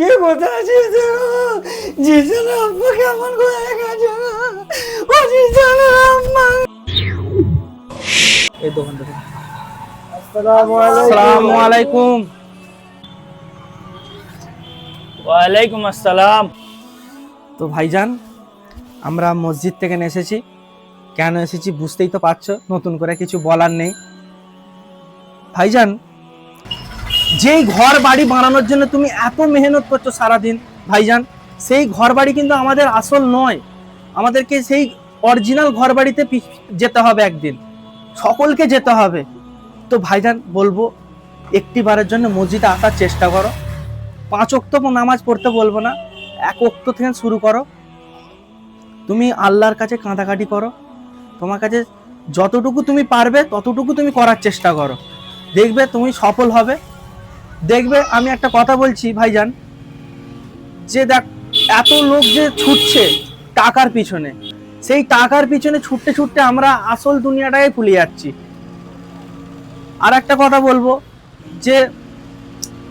কে কোথায়? জিসানের কেমন করে গেছে ও জিসানের আম্মা। এই দোকানটা আসসালামু আসসালামু আলাইকুম। ওয়ালাইকুম আসসালাম। তো ভাইজান আমরা মসজিদ থেকে এসেছি। কেন এসেছি বুঝতেই তো পারছ নতুন করে কিছু বলার নেই। ভাইজান যেই ঘর বাড়ি বানানোর জন্য তুমি এত মেহনত করছ সারাদিন, ভাইজান, সেই ঘর বাড়ি কিন্তু আমাদের আসল নয়। আমাদেরকে সেই অরিজিনাল ঘর বাড়িতে যেতে হবে একদিন। সকলকে যেতে হবে। তো ভাইজান, বলব একটি বারের জন্য মসজিদে আসার চেষ্টা করো। পাঁচ অক্ত নামাজ পড়তে বলব না, এক অক্ত থেকে শুরু করো। তুমি আল্লাহর কাছে কাঁদাকাটি করো। তোমার কাছে যতটুকু তুমি পারবে, ততটুকু তুমি করার চেষ্টা করো। দেখবে তুমি সফল হবে। দেখবে, আমি একটা কথা বলছি, ভাইজান। যে দেখ, এত লোক যে ছুটছে টাকার পিছনে, সেই টাকার পিছনে ছুটতে ছুটতে আমরা আসল দুনিয়াটাকে ভুলে যাচ্ছি। আর একটা কথা বলব, যে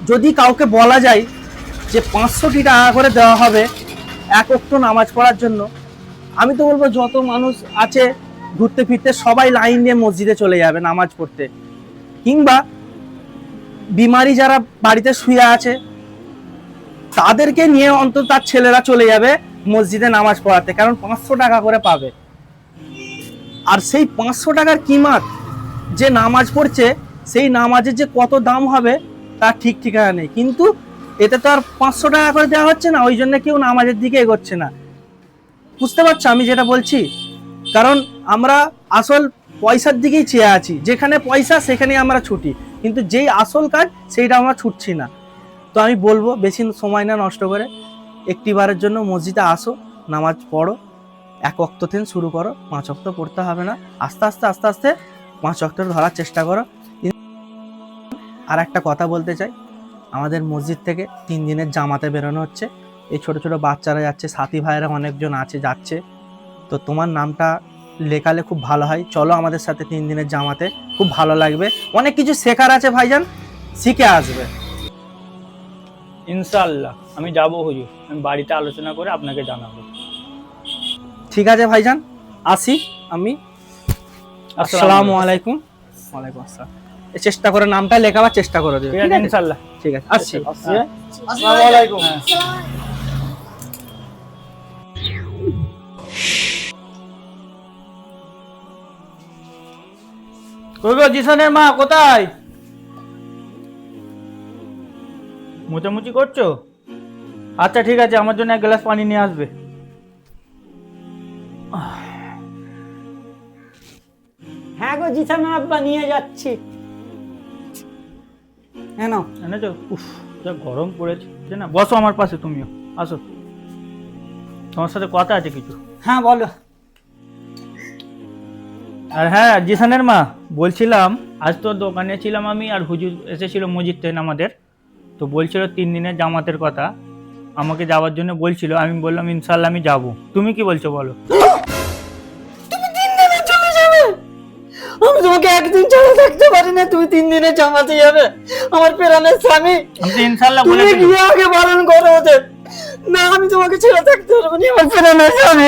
যদি কাউকে বলা যায় যে পাঁচশোটি টাকা করে দেওয়া হবে এক অক্ট নামাজ পড়ার জন্য, আমি তো বলব যত মানুষ আছে ঘুরতে ফিরতে সবাই লাইন দিয়ে মসজিদে চলে যাবে নামাজ পড়তে। কিংবা বিমারি যারা বাড়িতে শুয়ে আছে, তাদেরকে নিয়ে অন্তত তার ছেলেরা চলে যাবে মসজিদে নামাজ পড়াতে, কারণ পাঁচশো টাকা করে পাবে। আর সেই পাঁচশো টাকার কিমাত যে নামাজ পড়ছে, সেই নামাজের যে কত দাম হবে, তার ঠিক ঠিকানা নেই। কিন্তু এতে তো আর পাঁচশো টাকা করে দেওয়া হচ্ছে না, ওই জন্য কেউ নামাজের দিকে এগোচ্ছে না। বুঝতে পারছ আমি যেটা বলছি? কারণ আমরা আসল পয়সার দিকেই চেয়ে আছি, যেখানে পয়সা, সেখানেই আমরা ছুটি। কিন্তু যেই আসল কাজ সেইটা আমরা ছুটছি না। তো আমি বলব, বেশি সময় না নষ্ট করে একটি বারের জন্য মসজিদে আসো, নামাজ পড়ো, এক অক্ত থেকে শুরু করো, পাঁচ অক্ত পড়তে হবে না। আস্তে আস্তে আস্তে আস্তে পাঁচ অক্ত ধরার চেষ্টা করো। আর একটা কথা বলতে চাই, আমাদের মসজিদ থেকে তিন দিনের জামাতে বেরোনো হচ্ছে। এই ছোট ছোট বাচ্চারা যাচ্ছে, সাথী ভাইয়েরা অনেকজন আছে, যাচ্ছে। তো তোমার নামটা লেখালে খুব ভালো হয়। চলো আমাদের সাথে তিন দিনের জামাতে। খুব ভালো লাগবে। অনেক কিছু শেখার আছে ভাইজান। শিখে আসবে। ইনশাআল্লাহ। আমি যাব হুজুর। আমি বাড়িতে আলোচনা করে আপনাকে জানাব। ঠিক আছে ভাইজান। আসি আমি। আসসালামু আলাইকুম। ওয়ালাইকুম আসসালাম। চেষ্টা করে নামটা লেখাবার চেষ্টা করে দেবে। ঠিক আছে ইনশাআল্লাহ। ঠিক আছে। আসছি। আসসালামু আলাইকুম। কই গো জিসানের মা কোথায়? মোচামুচি করছ? আচ্ছা ঠিক আছে আমার জন্য এক গ্লাস পানি নিয়ে আসবে। হ্যাঁ গো জিসানের আব্বা নিয়ে যাচ্ছি। হ্যাঁ। এনেছো? উফ যা গরম পড়েছে। না বসো আমার পাশে তুমিও আসো। তোমার সাথে কথা আছে কিছু। হ্যাঁ বলো। আর হ্যাঁ জিসানের মা বলছিলাম আজ তো দোকানে ছিলাম আমি আর হুজুর এসেছিল মসজিদ থেকে আমাদের তো বলছিল তিন দিনের জামাতের কথা। আমাকে যাওয়ার জন্য বলছিল আমি বললাম ইনশাল্লাহ আমি যাব। তুমি কি বলছো বলো? তুমি তিন দিনে চলে যাবে? আমি তোমাকে একদিন ছাড়া থাকতে পারি না তুমি তিন দিনে জামাতে যাবে। আমার প্রাণের স্বামী আমি তো ইনশাল্লাহ তুমি বলে গিয়ে আগে পালন করো ওদের। না আমি তোমাকে ছেড়ে থাকতে পারব না আমার প্রাণের স্বামী।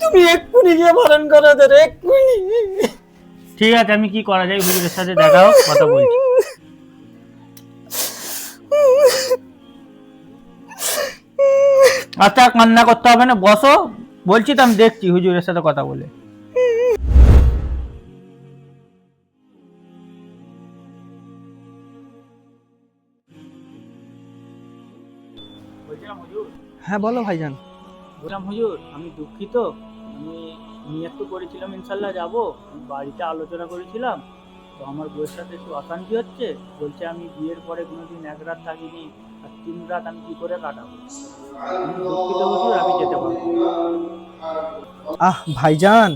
তুমি এক্ষুনি গিয়ে পালন করো ওদের এক্ষুনি। ঠিক আছে আমি কি করা যায় হুজুরের সাথে? দেখা হোক কথা বলছি। আচ্ছা কান্না করতে হবে না বসো। বলছি তো আমি দেখছি হুজুরের সাথে কথা বলে। হ্যাঁ বলো ভাইজান। বললাম হুজুর আমি দুঃখিত। আমি নিয়ত তো করেছিলাম ইনশাল্লাহ যাব। বাড়িতে আলোচনা করেছিলাম। তো আমার বউয়ের সাথে একটু অশান্তি হচ্ছে। বলছে আমি বিয়ের পরে কোনোদিন এক রাত থাকিনি আর তিন রাত আমি কী করে কাটাবো? দুঃখিত হুজুর আমি যেতে পারব আহ ভাইজান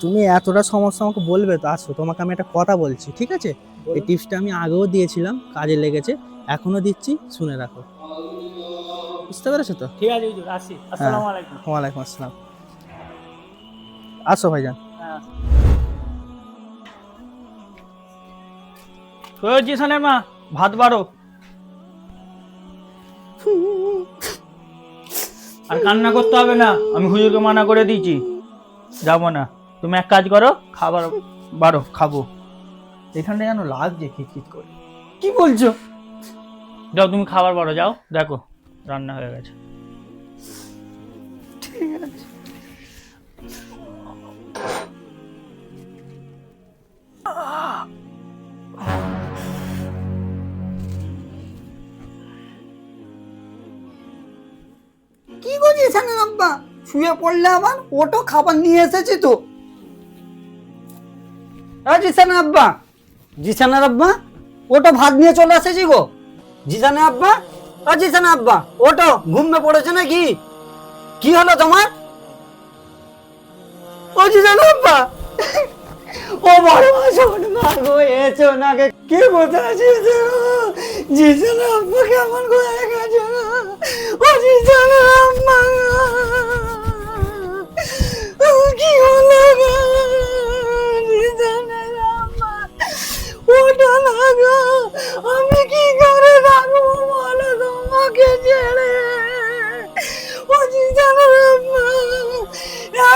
তুমি এতটা সমস্যা আমাকে বলবে তো আসো তোমাকে আমি একটা কথা বলছি ঠিক আছে? এই টিপসটা আমি আগেও দিয়েছিলাম কাজে লেগেছে এখনও দিচ্ছি শুনে রাখো। বুঝতে পেরেছ তো? ঠিক আছে হুজুর আসি। আসসালামু আলাইকুম। ওয়ালাইকুম আসসালাম। আসো ভাইজান। হ্যাঁ জিসানের মা ভাত বাড়ো। আর কান্না করতে হবে না আমি হুজুরকে মানা করে দিয়েছি। যাব না। তুমি এক কাজ করো খাবার বারো খাব। এখানটা যেন লাগছে খিচখিচ করে। কি বলছো? যাও তুমি খাবার বারো যাও দেখো। রান্না হয়ে গেছে। ঠিক আছে কি করছিস এখানে আব্বা শুয়ে পড়লে আবার ওটো খাবার নিয়ে এসেছি তো। জিসান আব্বা জিসানের আব্বা, ওটো ভাত নিয়ে চলে এসেছি গো। জিসানে আব্বা ও জিসানে আব্বা, ওটো ঘুমে পড়েছে নাকি? কি হলো তোমার? ও আব্বা। ও বড় শোন না গো এছো না কে কোথায় আছিস আব্বা কেমন করে গেছে ও জিসানে আব্বা।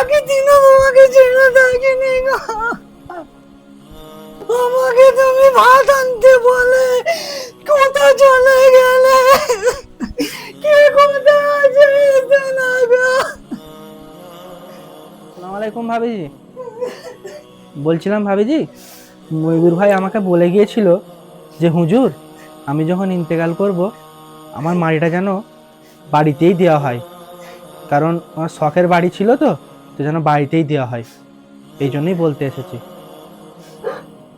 একদিনও তোমাকে ছেড়ে গো। আমাকে তুমি ভাত আনতে বলে কোথা চলে গেলে? কে কোথায় আছে না আলাইকুম ভাবিজি বলছিলাম ভাবিজি ময়ূর ভাই আমাকে বলে গিয়েছিল যে, হুজুর, আমি যখন ইন্তেকাল করব, আমার বাড়িটা যেন বাড়িতেই দেওয়া হয়। কারণ আমার শখের বাড়ি ছিল তো তো যেন বাড়িতেই দেওয়া হয়। এই জন্যই বলতে এসেছি।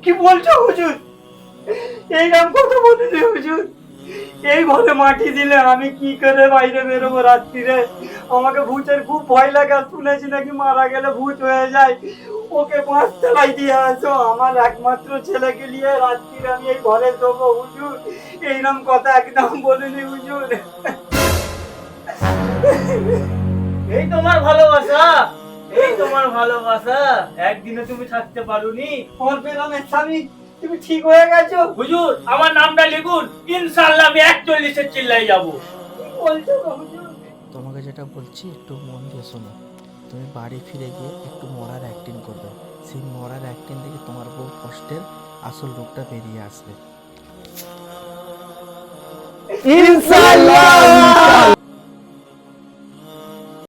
কি বলছো হুজুর? এই নাম কথা বলেছে হুজুর। এই ঘরে মাটি দিলে আমি কি করে বাইরে বেরোবো রাত্রিরে? আমাকে ভূতের খুব ভয় লাগে শুনেছি নাকি মারা গেলে ভূত হয়ে যায়। ওকে পাঁচ তলায় দিয়ে আসো। আমার একমাত্র ছেলেকে নিয়ে রাত্রিরে আমি এই ঘরে শোবো হুজুর। এই নাম কথা একদম বলিনি হুজুর। এই তোমার ভালোবাসা। এই তোমার ভালোবাসা একদিনে তুমি থাকতে পারোনি। আমার পেলামের স্বামী তুমি ঠিক হয়ে গেছো? হুজুর আমার নামটা লিখুন ইনশাল্লাহ আমি একচল্লিশের চিল্লাই যাব। বলছো হুজুর? তোমাকে যেটা বলছি একটু মন দিয়ে শোনো। তুমি বাড়ি ফিরে গিয়ে একটু মরার অ্যাক্টিং করবে। সেই মরার অ্যাক্টিং থেকে তোমার বউ কষ্টের আসল রূপটা বেরিয়ে আসবে। ইনশাআল্লাহ!